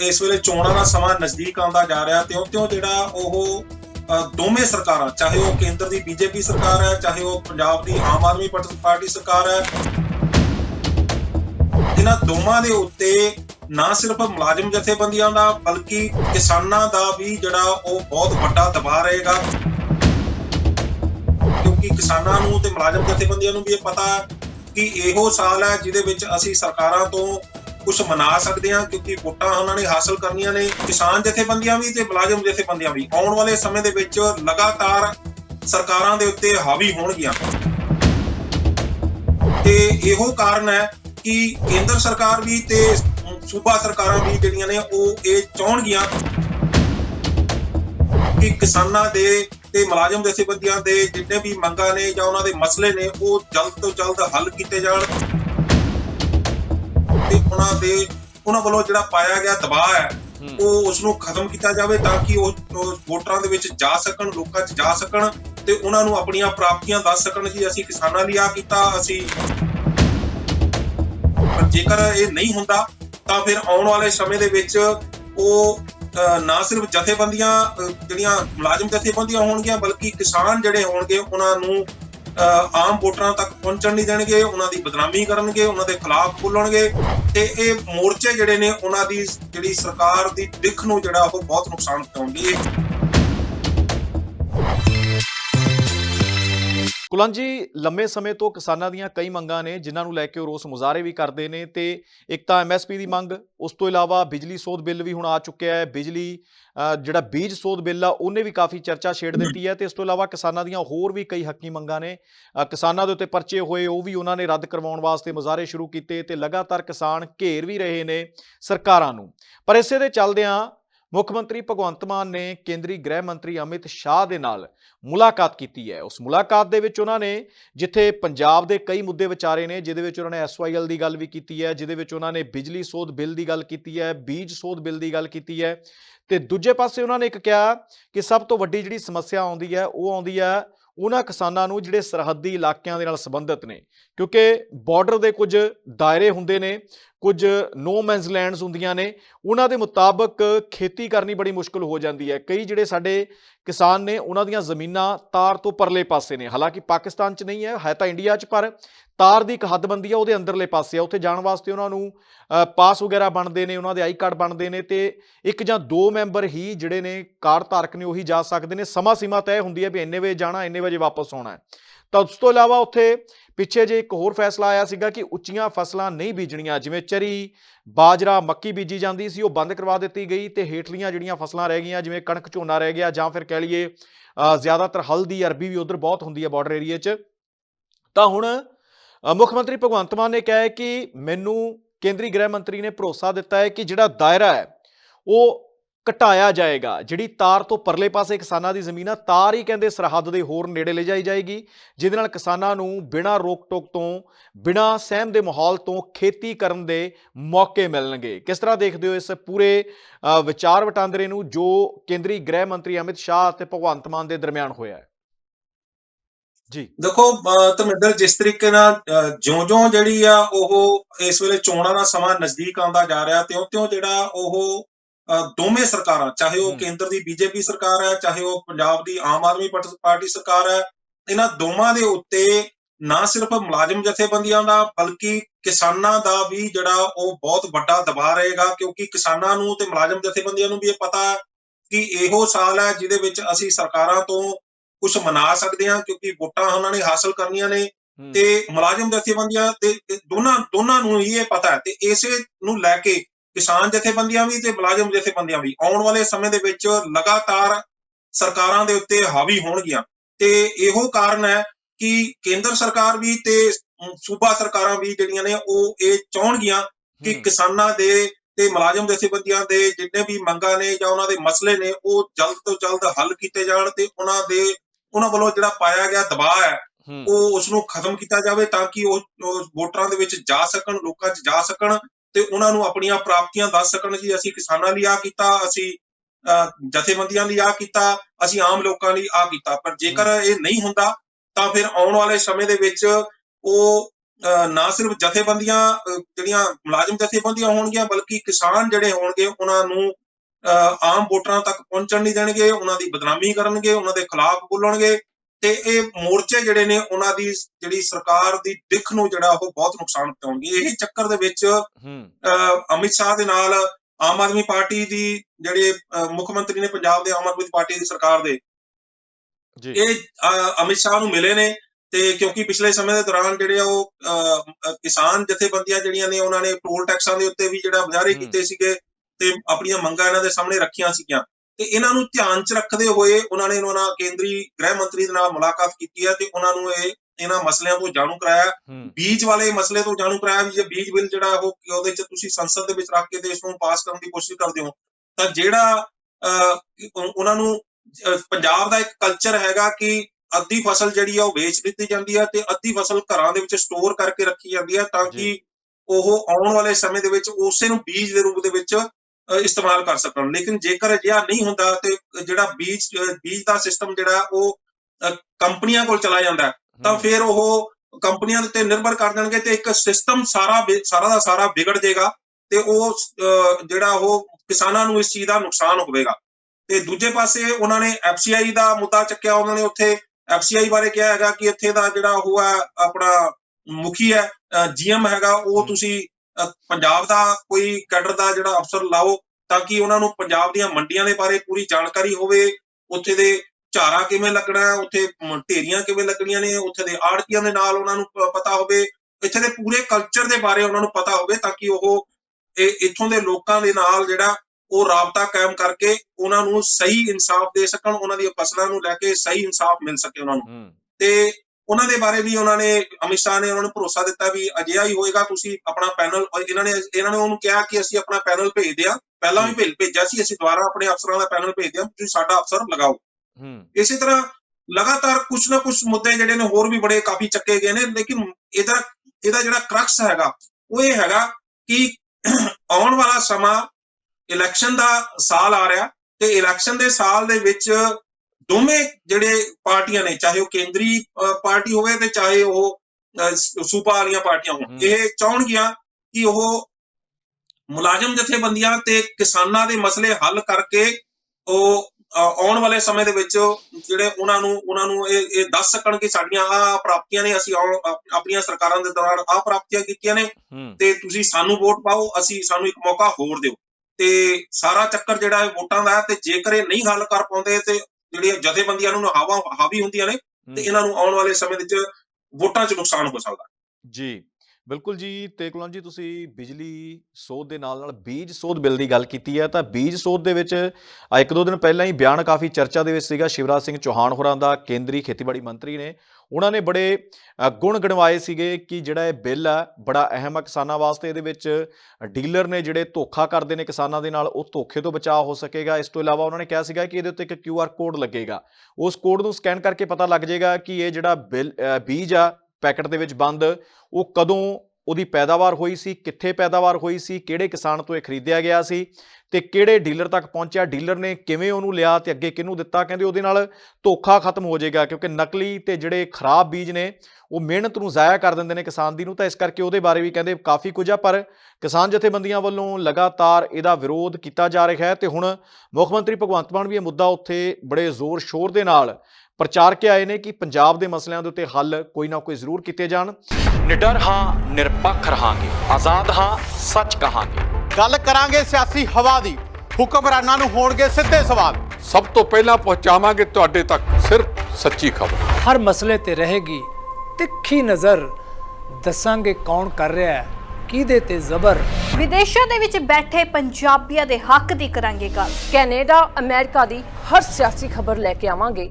ਇਸ ਵੇਲੇ ਚੋਣਾਂ ਦਾ ਸਮਾਂ ਨਜ਼ਦੀਕ ਆਉਂਦਾ ਜਾ ਰਿਹਾ ਤਿਉਂ-ਤਿਉਂ ਜਿਹੜਾ ਉਹ ਦੋਵੇਂ ਸਰਕਾਰਾਂ, ਚਾਹੇ ਉਹ ਕੇਂਦਰ ਦੀ ਬੀਜੇਪੀ ਸਰਕਾਰ ਹੈ, ਚਾਹੇ ਉਹ ਪੰਜਾਬ ਦੀ ਆਮ ਆਦਮੀ ਪਾਰਟੀ ਸਰਕਾਰ ਹੈ, ਇਹਨਾਂ ਦੋਵਾਂ ਦੇ ਉੱਤੇ ਨਾ ਸਿਰਫ ਮੁਲਾਜ਼ਮ ਜਥੇਬੰਦੀਆਂ ਦਾ, ਬਲਕਿ ਕਿਸਾਨਾਂ ਦਾ ਵੀ ਜਿਹੜਾ ਉਹ ਬਹੁਤ ਵੱਡਾ ਦਬਾਅ ਰਹੇਗਾ। ਕਿਉਂਕਿ ਕਿਸਾਨਾਂ ਨੂੰ ਤੇ ਮੁਲਾਜ਼ਮ ਜਥੇਬੰਦੀਆਂ ਨੂੰ ਵੀ ਇਹ ਪਤਾ ਹੈ ਕਿ ਇਹੋ ਸਾਲ ਹੈ ਜਿਹਦੇ ਵਿੱਚ ਅਸੀਂ ਸਰਕਾਰਾਂ ਤੋਂ ਕੁਝ ਮਨਾ ਸਕਦੇ ਹਾਂ ਕਿਉਂਕਿ ਵੋਟਾਂ ਉਹਨਾਂ ਨੇ ਹਾਸਲ ਕਰਨੀਆਂ ਨੇ, ਕਿਸਾਨ ਜਥੇਬੰਦੀਆਂ ਵੀ ਤੇ ਮੁਲਾਜ਼ਮ ਜਥੇਬੰਦੀਆਂ ਵੀ। ਆਉਣ ਵਾਲੇ ਸਮੇਂ ਦੇ ਵਿੱਚ ਲਗਾਤਾਰ ਸਰਕਾਰਾਂ ਦੇ ਉੱਤੇ ਹਾਵੀ ਹੋਣਗੀਆਂ। ਤੇ ਇਹੋ ਕਾਰਨ ਹੈ ਕਿ ਕੇਂਦਰ ਸਰਕਾਰ ਵੀ ਤੇ ਸੂਬਾ ਸਰਕਾਰਾਂ ਵੀ ਜਿਹੜੀਆਂ ਨੇ, ਉਹ ਇਹ ਚਾਹਣਗੀਆਂ ਕਿ ਕਿਸਾਨਾਂ ਦੇ ਤੇ ਮੁਲਾਜ਼ਮ ਜਥੇਬੰਦੀਆਂ ਦੇ ਜਿੰਨੇ ਵੀ ਮੰਗਾਂ ਨੇ ਜਾਂ ਉਹਨਾਂ ਦੇ ਮਸਲੇ ਨੇ, ਉਹ ਜਲਦ ਤੋਂ ਜਲਦ ਹੱਲ ਕੀਤੇ ਜਾਣ। ਤੇ ਉਹਨਾਂ ਵੱਲੋਂ ਜਿਹੜਾ ਪਾਇਆ ਗਿਆ ਦਬਾਅ ਹੈ ਉਹ ਉਸ ਨੂੰ ਖਤਮ ਕੀਤਾ ਜਾਵੇ ਤਾਂ ਕਿ ਉਹ ਵੋਟਰਾਂ ਦੇ ਵਿੱਚ ਜਾ ਸਕਣ ਲੋਕਾਂ 'ਚ ਜਾ ਸਕਣ ਤੇ ਉਹਨਾਂ ਨੂੰ ਆਪਣੀਆਂ ਪ੍ਰਾਪਤੀਆਂ ਦੱਸ ਸਕਣ ਜੀ। ਅਸੀਂ ਕਿਸਾਨਾਂ ਲਈ ਆ ਕੀਤਾ ਅਸੀਂ ਪਰ ਜੇਕਰ ਇਹ ਨਹੀਂ ਹੁੰਦਾ ਤਾਂ ਫਿਰ ਆਉਣ ਵਾਲੇ ਸਮੇਂ ਦੇ ਵਿੱਚ ਉਹ ਨਾ ਸਿਰਫ ਜਥੇਬੰਦੀਆਂ ਜਿਹੜੀਆਂ ਮੁਲਾਜ਼ਮ ਜਥੇਬੰਦੀਆਂ ਹੋਣਗੀਆਂ ਬਲਕਿ ਕਿਸਾਨ ਜਿਹੜੇ ਹੋਣਗੇ ਉਹਨਾਂ ਨੂੰ ਆਮ ਵੋਟਰਾਂ ਤੱਕ ਪਹੁੰਚਣ ਨਹੀਂ ਦੇਣਗੇ, ਉਹਨਾਂ ਦੀ ਬਦਨਾਮੀ ਕਰਨਗੇ, ਉਹਨਾਂ ਦੇ ਖਿਲਾਫ ਬੋਲਣਗੇ ਤੇ ਇਹ ਮੋਰਚੇ ਜਿਹੜੇ ਨੇ, ਉਹਨਾਂ ਦੀ ਜਿਹੜੀ ਸਰਕਾਰ ਦੀ ਦਿੱਖ ਨੂੰ ਜਿਹੜਾ ਉਹ ਬਹੁਤ ਨੁਕਸਾਨ ਪਹੁੰਚਾਉਣਗੇ। ਇਹ ਕੁਲਨ ਜੀ ਲੰਮੇ ਸਮੇਂ ਤੋਂ ਕਿਸਾਨਾਂ ਦੀਆਂ ਕਈ ਮੰਗਾਂ ਨੇ ਜਿਨ੍ਹਾਂ ਨੂੰ ਲੈ ਕੇ ਉਹ ਰੋਸ ਮੁਜ਼ਾਹਰੇ ਵੀ ਕਰਦੇ ਨੇ ਤੇ ਇੱਕ ਤਾਂ ਐਮਐਸਪੀ ਦੀ ਮੰਗ ਉਸ ਤੋਂ ਇਲਾਵਾ ਬਿਜਲੀ ਸੋਧ ਬਿੱਲ ਵੀ ਹੁਣ ਆ ਚੁੱਕਿਆ ਹੈ ਬਿਜਲੀ ਜਿਹੜਾ ਬੀਜ ਸੋਧ ਬਿੱਲ ਆ ਉਹਨੇ ਵੀ ਕਾਫੀ ਚਰਚਾ ਛੇੜ ਦਿੱਤੀ ਹੈ ਤੇ ਇਸ ਤੋਂ ਇਲਾਵਾ ਕਿਸਾਨਾਂ ਦੀਆਂ ਹੋਰ ਵੀ ਕਈ ਹੱਕੀ ਮੰਗਾਂ ਨੇ ਕਿਸਾਨਾਂ ਦੇ ਉੱਤੇ ਪਰਚੇ ਹੋਏ ਉਹ ਵੀ ਉਹਨਾਂ ਨੇ ਰੱਦ ਕਰਵਾਉਣ ਵਾਸਤੇ ਮੁਜ਼ਾਹਰੇ ਸ਼ੁਰੂ ਕੀਤੇ ਤੇ ਲਗਾਤਾਰ ਕਿਸਾਨ ਘੇਰ ਵੀ ਰਹੇ ਨੇ ਸਰਕਾਰਾਂ ਨੂੰ। ਪਰ ਇਸੇ ਦੇ ਚੱਲਦਿਆਂ ਮੁੱਖ ਮੰਤਰੀ ਭਗਵੰਤ ਮਾਨ ਨੇ ਕੇਂਦਰੀ ਗ੍ਰਹਿ ਮੰਤਰੀ ਅਮਿਤ ਸ਼ਾਹ ਦੇ ਨਾਲ ਮੁਲਾਕਾਤ ਕੀਤੀ ਹੈ। ਉਸ ਮੁਲਾਕਾਤ ਦੇ ਵਿੱਚ ਉਹਨਾਂ ਨੇ ਜਿੱਥੇ ਪੰਜਾਬ ਦੇ ਕਈ ਮੁੱਦੇ ਵਿਚਾਰੇ ਨੇ, ਜਿਹਦੇ ਵਿੱਚ ਉਹਨਾਂ ਨੇ ਐਸਵਾਈਐਲ ਦੀ ਗੱਲ ਵੀ ਕੀਤੀ ਹੈ, ਜਿਹਦੇ ਵਿੱਚ ਉਹਨਾਂ ਨੇ ਬਿਜਲੀ ਸੋਧ ਬਿੱਲ ਦੀ ਗੱਲ ਕੀਤੀ ਹੈ, ਬੀਜ ਸੋਧ ਬਿੱਲ ਦੀ ਗੱਲ ਕੀਤੀ ਹੈ। ਤੇ ਦੂਜੇ ਪਾਸੇ ਉਹਨਾਂ ਨੇ ਇੱਕ ਕਿਹਾ ਕਿ ਸਭ ਤੋਂ ਵੱਡੀ ਜਿਹੜੀ ਸਮੱਸਿਆ ਆਉਂਦੀ ਹੈ, ਉਹ ਆਉਂਦੀ ਹੈ ਉਹਨਾਂ ਕਿਸਾਨਾਂ ਨੂੰ ਜਿਹੜੇ ਸਰਹੱਦੀ ਇਲਾਕਿਆਂ ਦੇ ਨਾਲ ਸੰਬੰਧਿਤ ਨੇ। ਕਿਉਂਕਿ ਬਾਰਡਰ ਦੇ ਕੁਝ ਦਾਇਰੇ ਹੁੰਦੇ ਨੇ, ਕੁਝ ਨੋ ਮੈਨਸ ਲੈਂਡਸ ਹੁੰਦੀਆਂ ਨੇ ਉਹਨਾਂ ਦੇ ਮੁਤਾਬਕ ਖੇਤੀ ਕਰਨੀ ਬੜੀ ਮੁਸ਼ਕਲ ਹੋ ਜਾਂਦੀ ਹੈ। ਕਈ ਜਿਹੜੇ ਸਾਡੇ ਕਿਸਾਨ ਨੇ, ਉਹਨਾਂ ਦੀਆਂ ਜ਼ਮੀਨਾਂ ਤਾਰ ਤੋਂ ਪਰਲੇ ਪਾਸੇ ਨੇ। ਹਾਲਾਂਕਿ ਪਾਕਿਸਤਾਨ 'ਚ ਨਹੀਂ ਹੈ ਹੈ ਤਾਂ ਇੰਡੀਆ 'ਚ, ਪਰ ਤਾਰ ਦੀ ਇੱਕ ਹੱਦਬੰਦੀ ਆ, ਉਹਦੇ ਅੰਦਰਲੇ ਪਾਸੇ ਆ। ਉੱਥੇ ਜਾਣ ਵਾਸਤੇ ਉਹਨਾਂ ਨੂੰ ਪਾਸ ਵਗੈਰਾ ਬਣਦੇ ਨੇ, ਉਹਨਾਂ ਦੇ ਆਈ ਕਾਰਡ ਬਣਦੇ ਨੇ ਤੇ ਇੱਕ ਜਾਂ ਦੋ ਮੈਂਬਰ ਹੀ ਜਿਹੜੇ ਨੇ ਕਾਰ ਧਾਰਕ ਨੇ, ਉਹੀ ਜਾ ਸਕਦੇ ਨੇ। ਸਮਾਂ ਸੀਮਾ ਤੈਅ ਹੁੰਦੀ ਹੈ ਵੀ ਇੰਨੇ ਵਜੇ ਜਾਣਾ, ਇੰਨੇ ਵਜੇ ਵਾਪਸ ਆਉਣਾ ਹੈ। ਤਾਂ ਉਸ ਤੋਂ ਇਲਾਵਾ ਉੱਥੇ ਪਿੱਛੇ ਜੇ ਇੱਕ ਹੋਰ ਫੈਸਲਾ ਆਇਆ ਸੀਗਾ ਕਿ ਉੱਚੀਆਂ ਫਸਲਾਂ ਨਹੀਂ ਬੀਜਣੀਆਂ ਜਿਵੇਂ ਚਰੀ ਬਾਜਰਾ ਮੱਕੀ ਬੀਜੀ ਜਾਂਦੀ ਸੀ ਉਹ ਬੰਦ ਕਰਵਾ ਦਿੱਤੀ ਗਈ ਤੇ ਹੇਠਲੀਆਂ ਜਿਹੜੀਆਂ ਫਸਲਾਂ ਰਹਿ ਗਈਆਂ ਜਿਵੇਂ ਕਣਕ ਝੋਨਾ ਰਹਿ ਗਿਆ ਜਾਂ ਫਿਰ ਕਹਿ ਲਈਏ ਅ, ਜ਼ਿਆਦਾਤਰ ਹਲਦੀ ਅਰਬੀ ਵੀ ਉਧਰ ਬਹੁਤ ਹੁੰਦੀ ਹੈ ਬਾਰਡਰ ਏਰੀਆ 'ਚ। ਤਾਂ ਹੁਣ ਮੁੱਖ ਮੰਤਰੀ ਭਗਵੰਤ ਮਾਨ ਨੇ ਕਿਹਾ ਹੈ ਕਿ ਮੈਨੂੰ ਕੇਂਦਰੀ ਗ੍ਰਹਿ ਮੰਤਰੀ ਨੇ ਭਰੋਸਾ ਦਿੱਤਾ ਹੈ ਕਿ ਜਿਹੜਾ ਦਾਇਰਾ ਹੈ ਉਹ ਘਟਾਇਆ ਜਾਏਗਾ। ਜਿਹੜੀ ਤਾਰ ਤੋਂ ਪਰਲੇ ਪਾਸੇ ਕਿਸਾਨਾਂ ਦੀ ਜ਼ਮੀਨ ਆ, ਤਾਰ ਹੀ ਕਹਿੰਦੇ ਸਰਹੱਦ ਦੇ ਹੋਰ ਨੇੜੇ ਲੈ ਜਾਈ ਜਾਏਗੀ, ਜਿਹਦੇ ਨਾਲ ਕਿਸਾਨਾਂ ਨੂੰ ਬਿਨਾਂ ਰੋਕ ਟੋਕ ਤੋਂ, ਬਿਨਾਂ ਸਹਿਮ ਦੇ ਮਾਹੌਲ ਤੋਂ ਖੇਤੀ ਕਰਨ ਦੇ ਮੌਕੇ ਮਿਲਣਗੇ। ਕਿਸ ਤਰ੍ਹਾਂ ਦੇਖਦੇ ਹੋ ਇਸ ਪੂਰੇ ਵਿਚਾਰ ਵਟਾਂਦਰੇ ਨੂੰ ਜੋ ਕੇਂਦਰੀ ਗ੍ਰਹਿ ਮੰਤਰੀ ਅਮਿਤ ਸ਼ਾਹ ਅਤੇ ਭਗਵੰਤ ਮਾਨ ਦੇ ਦਰਮਿਆਨ ਹੋਇਆ ਹੈ? ਜੀ। ਦੇਖੋ ਅਹ ਧਰਮਿੰਦਰ, ਜਿਸ ਤਰੀਕੇ ਨਾਲ ਜਿਉਂ-ਜਿਉਂ ਜਿਹੜੀ ਆ ਉਹ ਇਸ ਵੇਲੇ ਚੋਣਾਂ ਦਾ ਸਮਾਂ ਨਜ਼ਦੀਕ ਆਉਂਦਾ ਜਾ ਰਿਹਾ, ਤਿਉਂ-ਤਿਉਂ ਜਿਹੜਾ ਉਹ ਦੋਵੇਂ ਸਰਕਾਰਾਂ ਚਾਹੇ ਉਹ। ਕੇਂਦਰ ਦੀ ਬੀਜੇਪੀ ਸਰਕਾਰ ਹੈ ਚਾਹੇ ਉਹ ਪੰਜਾਬ ਦੀ ਆਮ ਆਦਮੀ ਪਾਰਟ- ਸਰਕਾਰ ਹੈ ਇਹਨਾਂ ਦੋਵਾਂ ਦੇ ਉੱਤੇ ਨਾ ਸਿਰਫ ਮੁਲਾਜ਼ਮ ਜਥੇਬੰਦੀਆਂ ਦਾ ਬਲਕਿ ਕਿਸਾਨਾਂ ਦਾ ਵੀ ਜਿਹੜਾ ਉਹ ਬਹੁਤ ਵੱਡਾ ਦਬਾਅ ਰਹੇਗਾ ਕਿਉਂਕਿ ਕਿਸਾਨਾਂ ਨੂੰ ਤੇ ਮੁਲਾਜ਼ਮ ਜਥੇਬੰਦੀਆਂ ਨੂੰ ਵੀ ਇਹ ਪਤਾ ਹੈ ਕਿ ਇਹੋ ਸਾਲ ਹੈ ਜਿਹਦੇ ਵਿੱਚ ਅਸੀਂ ਸਰਕਾਰਾਂ ਤੋਂ ਕੁਝ ਮਨਾ ਸਕਦੇ ਹਾਂ ਕਿਉਂਕਿ ਵੋਟਾਂ ਉਹਨਾਂ ਨੇ ਹਾਸਲ ਕਰਨੀਆਂ ਨੇ ਤੇ ਮੁਲਾਜ਼ਮ ਜਥੇਬੰਦੀਆਂ ਤੇ ਤੇ ਦੋਨਾਂ ਦੋਨਾਂ ਨੂੰ ਹੀ ਇਹ ਪਤਾ ਹੈ ਤੇ ਇਸੇ ਨੂੰ ਲੈ ਕੇ ਕਿਸਾਨ ਜਥੇਬੰਦੀਆਂ ਵੀ ਤੇ ਮੁਲਾਜ਼ਮ ਜਥੇਬੰਦੀਆਂ ਵੀ ਆਉਣ ਵਾਲੇ ਸਮੇਂ ਦੇ ਵਿੱਚ ਲਗਾਤਾਰ ਸਰਕਾਰਾਂ ਦੇ ਉੱਤੇ ਹਾਵੀ ਹੋਣਗੀਆਂ। ਤੇ ਇਹੋ ਕਾਰਨ ਹੈ ਕਿ ਕੇਂਦਰ ਸਰਕਾਰ ਵੀ ਤੇ ਸੂਬਾ ਸਰਕਾਰਾਂ ਵੀ ਜਿਹੜੀਆਂ ਨੇ ਉਹ ਇਹ ਚਾਹਣਗੀਆਂ ਕਿ ਕਿਸਾਨਾਂ ਦੇ ਤੇ ਮੁਲਾਜ਼ਮ ਜਥੇਬੰਦੀਆਂ ਦੇ ਜਿੰਨੇ ਵੀ ਮੰਗਾਂ ਨੇ ਜਾਂ ਉਹਨਾਂ ਦੇ ਮਸਲੇ ਨੇ ਉਹ ਜਲਦ ਤੋਂ ਜਲਦ ਹੱਲ ਕੀਤੇ ਜਾਣ ਤੇ ਉਹਨਾਂ ਦੇ ਉਹਨਾਂ ਵੱਲੋਂ ਜਿਹੜਾ ਪਾਇਆ ਗਿਆ ਦਬਾਅ ਹੈ ਉਹ ਉਸ ਨੂੰ ਖਤਮ ਕੀਤਾ ਜਾਵੇ ਤਾਂ ਕਿ ਉਹ ਵੋਟਰਾਂ ਦੇ ਵਿੱਚ ਜਾ ਸਕਣ ਲੋਕਾਂ 'ਚ ਜਾ ਸਕਣ ਤੇ ਉਹਨਾਂ ਨੂੰ ਆਪਣੀਆਂ ਪ੍ਰਾਪਤੀਆਂ ਦੱਸ ਸਕਣ ਜੀ ਅਸੀਂ ਕਿਸਾਨਾਂ ਲਈ ਆ ਕੀਤਾ ਅਸੀਂ ਜਥੇਬੰਦੀਆਂ ਲਈ ਆ ਕੀਤਾ ਅਸੀਂ ਆਮ ਲੋਕਾਂ ਲਈ ਆ ਕੀਤਾ। ਪਰ ਜੇਕਰ ਇਹ ਨਹੀਂ ਹੁੰਦਾ ਤਾਂ ਫਿਰ ਆਉਣ ਵਾਲੇ ਸਮੇਂ ਦੇ ਵਿੱਚ ਉਹ ਨਾ ਸਿਰਫ ਜਥੇਬੰਦੀਆਂ ਜਿਹੜੀਆਂ ਮੁਲਾਜ਼ਮ ਜਥੇਬੰਦੀਆਂ ਹੋਣਗੀਆਂ ਬਲਕਿ ਕਿਸਾਨ ਜਿਹੜੇ ਹੋਣਗੇ ਉਹਨਾਂ ਨੂੰ ਆਮ ਵੋਟਰਾਂ ਤੱਕ ਪਹੁੰਚਣ ਨਹੀਂ ਦੇਣਗੇ ਉਹਨਾਂ ਦੀ ਬਦਨਾਮੀ ਕਰਨਗੇ ਉਹਨਾਂ ਦੇ ਖਿਲਾਫ ਬੋਲਣਗੇ। ਤੇ ਇਹ ਮੋਰਚੇ ਜਿਹੜੇ ਨੇ ਉਹਨਾਂ ਦੀ ਜਿਹੜੀ ਸਰਕਾਰ ਦੀ ਦਿੱਖ ਨੂੰ ਜਿਹੜਾ ਉਹ ਬਹੁਤ ਨੁਕਸਾਨ ਪਹੁੰਚਾਉਣਗੇ। ਇਹ ਚੱਕਰ ਦੇ ਵਿੱਚ ਅਮਿਤ ਸ਼ਾਹ ਦੇ ਨਾਲ ਆਮ ਆਦਮੀ ਪਾਰਟੀ ਦੀ ਜਿਹੜੇ ਮੁੱਖ ਮੰਤਰੀ ਨੇ ਪੰਜਾਬ ਦੇ ਆਮ ਆਦਮੀ ਪਾਰਟੀ ਦੀ ਸਰਕਾਰ ਦੇ। ਜੀ। ਇਹ ਅਮਿਤ ਸ਼ਾਹ ਨੂੰ ਮਿਲੇ ਨੇ ਤੇ ਕਿਉਂਕਿ ਪਿਛਲੇ ਸਮੇਂ ਦੇ ਦੌਰਾਨ ਜਿਹੜੇ ਆ ਉਹ ਕਿਸਾਨ ਜਥੇਬੰਦੀਆਂ ਜਿਹੜੀਆਂ ਨੇ ਉਹਨਾਂ ਨੇ ਟੋਲ ਟੈਕਸਾਂ ਦੇ ਉੱਤੇ ਵੀ ਜਿਹੜਾ ਹਮ। ਕੀਤੇ ਸੀਗੇ ਤੇ ਆਪਣੀਆਂ ਮੰਗਾਂ ਇਹਨਾਂ ਦੇ ਸਾਹਮਣੇ ਰੱਖੀਆਂ ਸੀਗੀਆਂ। ਤੇ ਇਹਨਾਂ ਨੂੰ ਧਿਆਨ 'ਚ ਰੱਖਦੇ ਹੋਏ ਉਹਨਾਂ ਨੇ ਉਹਨਾਂ ਨਾਲ ਕੇਂਦਰੀ ਗ੍ਰਹਿ ਮੰਤਰੀ ਦੇ ਨਾਲ ਮੁਲਾਕਾਤ ਕੀਤੀ ਹੈ ਤੇ ਉਹਨਾਂ ਨੂੰ ਇਹ ਇਹਨਾਂ ਮਸਲਿਆਂ ਤੋਂ ਜਾਣੂ ਕਰਾਇਆ ਬੀਜ ਵਾਲੇ ਮਸਲੇ ਤੋਂ ਜਾਣੂ ਕਰਾਇਆ ਵੀ ਜੇ ਬੀਜ ਬਿੱਲ ਜਿਹੜਾ ਉਹ ਉਹਦੇ ਚ ਤੁਸੀਂ ਸੰਸਦ ਦੇ ਵਿੱਚ ਰੱਖ ਕੇ ਦੇਸ਼ ਨੂੰ ਪਾਸ ਕਰਨ ਦੀ ਕੋਸ਼ਿਸ਼ ਕਰਦੇ ਹੋ ਤਾਂ ਜਿਹੜਾ ਉਹਨਾਂ ਨੂੰ ਪੰਜਾਬ ਦਾ ਇੱਕ ਕਲਚਰ ਹੈਗਾ ਕਿ ਅੱਧੀ ਫਸਲ ਜਿਹੜੀ ਆ ਉਹ ਵੇਚ ਦਿੱਤੀ ਜਾਂਦੀ ਹੈ ਤੇ ਅੱਧੀ ਫਸਲ ਘਰਾਂ ਦੇ ਵਿੱਚ ਸਟੋਰ ਕਰਕੇ ਰੱਖੀ ਜਾਂਦੀ ਹੈ ਤਾਂ। ਕਿ ਉਹ ਆਉਣ ਵਾਲੇ ਸਮੇਂ ਦੇ ਵਿੱਚ ਉਸੇ ਨੂੰ ਬੀਜ ਦੇ ਰੂਪ ਦੇ ਵਿੱਚ ਇਸਤੇਮਾਲ ਕਰ ਸਕਣ। ਲੇਕਿਨ ਜੇਕਰ ਅਜਿਹਾ ਨਹੀਂ ਹੁੰਦਾ ਤੇ ਜਿਹੜਾ ਬੀਜ ਬੀਜ ਦਾ ਸਿਸਟਮ ਜਿਹੜਾ ਉਹ ਕੰਪਨੀਆਂ ਕੋਲ ਚਲਾ ਜਾਂਦਾ ਤਾਂ ਫਿਰ ਉਹ ਕੰਪਨੀਆਂ ਦੇ ਉੱਤੇ ਨਿਰਭਰ ਕਰ ਜਾਣਗੇ ਤੇ ਇੱਕ ਸਿਸਟਮ ਸਾਰਾ ਸਾਰਾ ਦਾ ਸਾਰਾ ਵਿਗੜ ਜਾਏਗਾ ਤੇ ਉਹ ਜਿਹੜਾ ਉਹ ਕਿਸਾਨਾਂ ਨੂੰ ਇਸ ਚੀਜ਼ ਦਾ ਨੁਕਸਾਨ ਹੋਵੇਗਾ। ਤੇ ਦੂਜੇ ਪਾਸੇ ਉਹਨਾਂ ਨੇ ਐਫਸੀਆਈ ਦਾ ਮੁੱਦਾ ਚੱਕਿਆ ਉਹਨਾਂ ਨੇ ਉੱਥੇ ਐਫਸੀਆਈ ਬਾਰੇ ਕਿਹਾ ਹੈਗਾ ਕਿ ਇੱਥੇ ਦਾ ਜਿਹੜਾ ਉਹ ਹੈ ਆਪਣਾ ਮੁਖੀ ਹੈ ਜੀਐਮ ਹੈਗਾ ਉਹ। ਤੁਸੀਂ ਪੰਜਾਬ ਦਾ ਕੋਈ ਕੈਡਰ ਦਾ ਜਿਹੜਾ ਅਫਸਰ ਲਾਓ ਤਾਂ ਕਿ ਉਹਨਾਂ ਨੂੰ ਪੰਜਾਬ ਦੀਆਂ ਮੰਡੀਆਂ ਦੇ ਬਾਰੇ ਪੂਰੀ ਜਾਣਕਾਰੀ ਹੋਵੇ? ਉੱਥੇ ਦੇ ਝਾਰਾ ਕਿਵੇਂ ਲੱਗਣਾ ਹੈ? ਉੱਥੇ ਢੇਰੀਆਂ ਕਿਵੇਂ ਲੱਗਣੀਆਂ ਨੇ? ਉੱਥੇ ਦੇ ਆੜਤੀਆਂ ਦੇ ਨਾਲ ਉਹਨਾਂ ਨੂੰ ਪਤਾ ਹੋਵੇ? ਇੱਥੇ ਦੇ ਪੂਰੇ ਕਲਚਰ ਦੇ ਬਾਰੇ ਉਹਨਾਂ ਨੂੰ ਪਤਾ ਹੋਵੇ ਤਾਂ ਕਿ ਉਹ ਇਹ ਇੱਥੋਂ ਦੇ ਲੋਕਾਂ ਦੇ ਨਾਲ ਜਿਹੜਾ ਉਹ ਰਾਬਤਾ ਕਾਇਮ ਕਰਕੇ ਉਹਨਾਂ ਨੂੰ ਸਹੀ ਇਨਸਾਫ ਦੇ ਸਕਣ ਉਹਨਾਂ ਦੀਆਂ ਫਸਲਾਂ ਨੂੰ ਲੈ ਕੇ ਸਹੀ ਇਨਸਾਫ ਮਿਲ ਸਕੇ ਉਹਨਾਂ ਨੂੰ। ਤੇ ਉਹਨਾਂ ਦੇ ਬਾਰੇ ਵੀ ਉਹਨਾਂ ਨੇ ਅਮਿਤ ਸ਼ਾਹ ਨੇ ਉਹਨਾਂ ਨੂੰ ਭਰੋਸਾ ਦਿੱਤਾ ਵੀ ਅਜਿਹਾ ਹੀ ਹੋਏਗਾ ਤੁਸੀਂ ਆਪਣਾ ਪੈਨਲ ਇਹਨਾਂ ਨੇ ਇਹਨਾਂ ਨੇ ਉਹਨੂੰ ਕਿਹਾ ਕਿ ਅਸੀਂ ਆਪਣਾ ਪੈਨਲ ਭੇਜਦੇ ਆ ਪਹਿਲਾਂ ਵੀ ਭੇਜ ਭੇਜਿਆ ਸੀ ਅਸੀਂ ਦੁਬਾਰਾ ਆਪਣੇ ਅਫਸਰਾਂ ਦਾ ਪੈਨਲ ਭੇਜਦੇ ਆ ਤੁਸੀਂ ਸਾਡਾ ਅਫਸਰ ਲਗਾਓ। ਹੂੰ। ਇਸੇ ਤਰ੍ਹਾਂ ਲਗਾਤਾਰ ਕੁਝ ਨਾ ਕੁਝ ਮੁੱਦੇ ਜਿਹੜੇ ਨੇ ਹੋਰ ਵੀ ਬੜੇ ਕਾਫੀ ਚੱਕੇ ਗਏ ਨੇ ਲੇਕਿਨ ਇਹਦਾ ਇਹਦਾ ਜਿਹੜਾ ਕ੍ਰਕਸ ਹੈਗਾ ਉਹ ਇਹ ਹੈਗਾ ਕਿ ਆਉਣ ਵਾਲਾ ਸਮਾਂ ਇਲੈਕਸ਼ਨ ਦਾ ਸਾਲ ਆ ਰਿਹਾ ਤੇ ਇਲੈਕਸ਼ਨ ਦੇ ਸਾਲ ਦੇ ਵਿੱਚ ਦੋਵੇਂ ਜਿਹੜੇ ਪਾਰਟੀਆਂ ਨੇ ਚਾਹੇ ਉਹ ਕੇਂਦਰੀ ਪਾਰਟੀ ਹੋਵੇ ਤੇ ਚਾਹੇ ਉਹ ਸੂਬਾ ਵਾਲੀਆਂ ਪਾਰਟੀਆਂ ਹੋਣ। ਇਹ ਚਾਹਣਗੀਆਂ ਕਿ ਉਹ ਮੁਲਾਜ਼ਮ ਜਥੇਬੰਦੀਆਂ ਤੇ ਕਿਸਾਨਾਂ ਦੇ ਮਸਲੇ ਹੱਲ ਕਰਕੇ ਉਹ ਆਉਣ ਵਾਲੇ ਸਮੇਂ ਦੇ ਵਿੱਚ ਜਿਹੜੇ ਉਹਨਾਂ ਨੂੰ ਉਹਨਾਂ ਨੂੰ ਇਹ ਇਹ ਦੱਸ ਸਕਣ ਕਿ ਸਾਡੀਆਂ ਆ ਪ੍ਰਾਪਤੀਆਂ ਨੇ ਅਸੀਂ ਆਪਣੀਆਂ ਸਰਕਾਰਾਂ ਦੇ ਦੌਰਾਨ ਆ ਪ੍ਰਾਪਤੀਆਂ ਕੀਤੀਆਂ ਨੇ ਤੇ ਤੁਸੀਂ ਸਾਨੂੰ ਵੋਟ ਪਾਓ ਅਸੀਂ ਸਾਨੂੰ ਇੱਕ ਮੌਕਾ ਹੋਰ ਦਿਓ। ਤੇ ਸਾਰਾ ਚੱਕਰ ਜਿਹੜਾ ਹੈ ਵੋਟਾਂ ਦਾ ਤੇ ਜੇਕਰ ਇਹ ਨਹੀਂ ਹੱਲ ਕਰ ਪਾਉਂਦੇ ਤੇ ਜਿਹੜੀਆਂ ਜਥੇਬੰਦੀਆਂ ਨੂੰ ਹਵਾ ਹਾਵੀ ਹੁੰਦੀਆਂ ਨੇ ਤੇ ਇਹਨਾਂ ਨੂੰ ਆਉਣ ਵਾਲੇ ਸਮੇਂ ਵਿੱਚ ਵੋਟਾਂ 'ਚ ਨੁਕਸਾਨ ਹੋ ਸਕਦਾ। ਜੀ ਬਿਲਕੁਲ ਜੀ। ਤੇ ਕੁਲਨ ਜੀ ਤੁਸੀਂ ਬਿਜਲੀ ਸੋਧ ਦੇ ਨਾਲ ਨਾਲ ਬੀਜ ਸੋਧ ਬਿੱਲ ਦੀ ਗੱਲ ਕੀਤੀ ਹੈ। ਤਾਂ ਬੀਜ ਸੋਧ ਦੇ ਵਿੱਚ ਆ ਇੱਕ ਦੋ ਦਿਨ ਪਹਿਲਾਂ ਹੀ ਬਿਆਨ ਕਾਫੀ ਚਰਚਾ ਦੇ ਵਿੱਚ ਸੀਗਾ। ਸ਼ਿਵਰਾਜ ਸਿੰਘ ਚੌਹਾਨ ਹੋਰਾਂ ਦਾ ਕੇਂਦਰੀ ਖੇਤੀਬਾੜੀ ਮੰਤਰੀ ਨੇ। ਉਹਨਾਂ ਨੇ ਬੜੇ ਗੁਣ ਗਣਵਾਏ ਸੀਗੇ ਕਿ ਜਿਹੜਾ ਇਹ ਬਿੱਲ ਆ, ਬੜਾ ਅਹਿਮ ਆ ਕਿਸਾਨਾਂ ਵਾਸਤੇ। ਇਹਦੇ ਵਿੱਚ ਡੀਲਰ ਨੇ ਜਿਹੜੇ ਧੋਖਾ ਕਰਦੇ ਨੇ ਕਿਸਾਨਾਂ ਦੇ ਨਾਲ, ਉਹ ਧੋਖੇ ਤੋਂ ਬਚਾਅ ਹੋ ਸਕੇਗਾ। ਇਸ ਤੋਂ ਇਲਾਵਾ ਉਹਨਾਂ ਨੇ ਕਿਹਾ ਸੀਗਾ ਕਿ ਇਹਦੇ ਉੱਤੇ ਇੱਕ ਕਿਊ ਆਰ ਕੋਡ ਲੱਗੇਗਾ। ਉਸ ਕੋਡ ਨੂੰ ਸਕੈਨ ਕਰਕੇ ਪਤਾ ਲੱਗ ਜਾਏਗਾ ਕਿ ਇਹ ਜਿਹੜਾ ਬਿੱਲ ਬੀਜ ਆ ਪੈਕਟ ਦੇ ਵਿੱਚ ਬੰਦ, ਉਹ ਕਦੋਂ ਉਹਦੀ ਪੈਦਾਵਾਰ ਹੋਈ ਸੀ, ਕਿੱਥੇ ਪੈਦਾਵਾਰ ਹੋਈ ਸੀ, ਕਿਹੜੇ ਕਿਸਾਨ ਤੋਂ ਇਹ ਖਰੀਦਿਆ ਗਿਆ ਸੀ ਤੇ ਕਿਹੜੇ ਡੀਲਰ ਤੱਕ ਪਹੁੰਚਿਆ, ਡੀਲਰ ਨੇ ਕਿਵੇਂ ਉਹਨੂੰ ਲਿਆ ਤੇ ਅੱਗੇ ਕਿਹਨੂੰ ਦਿੱਤਾ, ਕਹਿੰਦੇ ਉਹਦੇ ਨਾਲ ਧੋਖਾ ਖਤਮ ਹੋ ਜਾਏਗਾ ਕਿਉਂਕਿ ਨਕਲੀ ਤੇ ਜਿਹੜੇ ਖਰਾਬ ਬੀਜ ਨੇ ਉਹ ਮਿਹਨਤ ਨੂੰ ਜ਼ਾਇਆ ਕਰ ਦਿੰਦੇ ਨੇ ਕਿਸਾਨ ਦੀ ਨੂੰ, ਤਾਂ ਇਸ ਕਰਕੇ ਉਹਦੇ ਬਾਰੇ ਵੀ ਕਹਿੰਦੇ ਕਾਫੀ ਕੁਝ ਆ, ਪਰ ਕਿਸਾਨ ਜਥੇਬੰਦੀਆਂ ਵੱਲੋਂ ਲਗਾਤਾਰ ਇਹਦਾ ਵਿਰੋਧ ਕੀਤਾ ਜਾ ਰਿਹਾ ਹੈ ਤੇ ਹੁਣ ਮੁੱਖ ਮੰਤਰੀ ਭਗਵੰਤ ਮਾਨ ਵੀ ਇਹ ਮੁੱਦਾ ਉੱਥੇ ਬੜੇ ਜ਼ੋਰ ਸ਼ੋਰ ਦੇ ਨਾਲ ਪ੍ਰਚਾਰ ਕੇ ਆਏ ਨੇ ਕਿ ਪੰਜਾਬ ਦੇ ਮਸਲਿਆਂ ਦੇ ਉੱਤੇ ਹੱਲ ਕੋਈ ਨਾ ਕੋਈ ਜ਼ਰੂਰ ਕੀਤੇ ਜਾਣ। ਨਿਡਰ ਹਾਂ ਨਿਰਪੱਖ ਰਹਾਂਗੇ। ਆਜ਼ਾਦ ਹਾਂ ਸੱਚ ਕਹਾਂਗੇ। ਗੱਲ ਕਰਾਂਗੇ ਸਿਆਸੀ ਹਵਾ ਦੀ। ਹੁਕਮਰਾਨਾਂ ਨੂੰ ਹੋਣਗੇ ਸਿੱਧੇ ਸਵਾਲ। ਸਭ ਤੋਂ ਪਹਿਲਾਂ ਪਹੁੰਚਾਵਾਂਗੇ ਤੁਹਾਡੇ ਤੱਕ ਸਿਰਫ ਸੱਚੀ ਖਬਰ। ਹਰ ਮਸਲੇ ਤੇ ਰਹੇਗੀ ਤਿੱਖੀ ਨਜ਼ਰ। ਦੱਸਾਂਗੇ ਕੌਣ ਕਰ ਰਿਹਾ ਹੈ ਕਿਹਦੇ ਤੇ ਜ਼ਬਰ। ਵਿਦੇਸ਼ਾਂ ਦੇ ਵਿੱਚ ਬੈਠੇ ਪੰਜਾਬੀਆਂ ਦੇ ਹੱਕ ਦੀ ਕਰਾਂਗੇ ਗੱਲ। ਕੈਨੇਡਾ ਅਮਰੀਕਾ ਦੀ ਹਰ ਸਿਆਸੀ ਖਬਰ ਲੈ ਕੇ ਆਵਾਂਗੇ।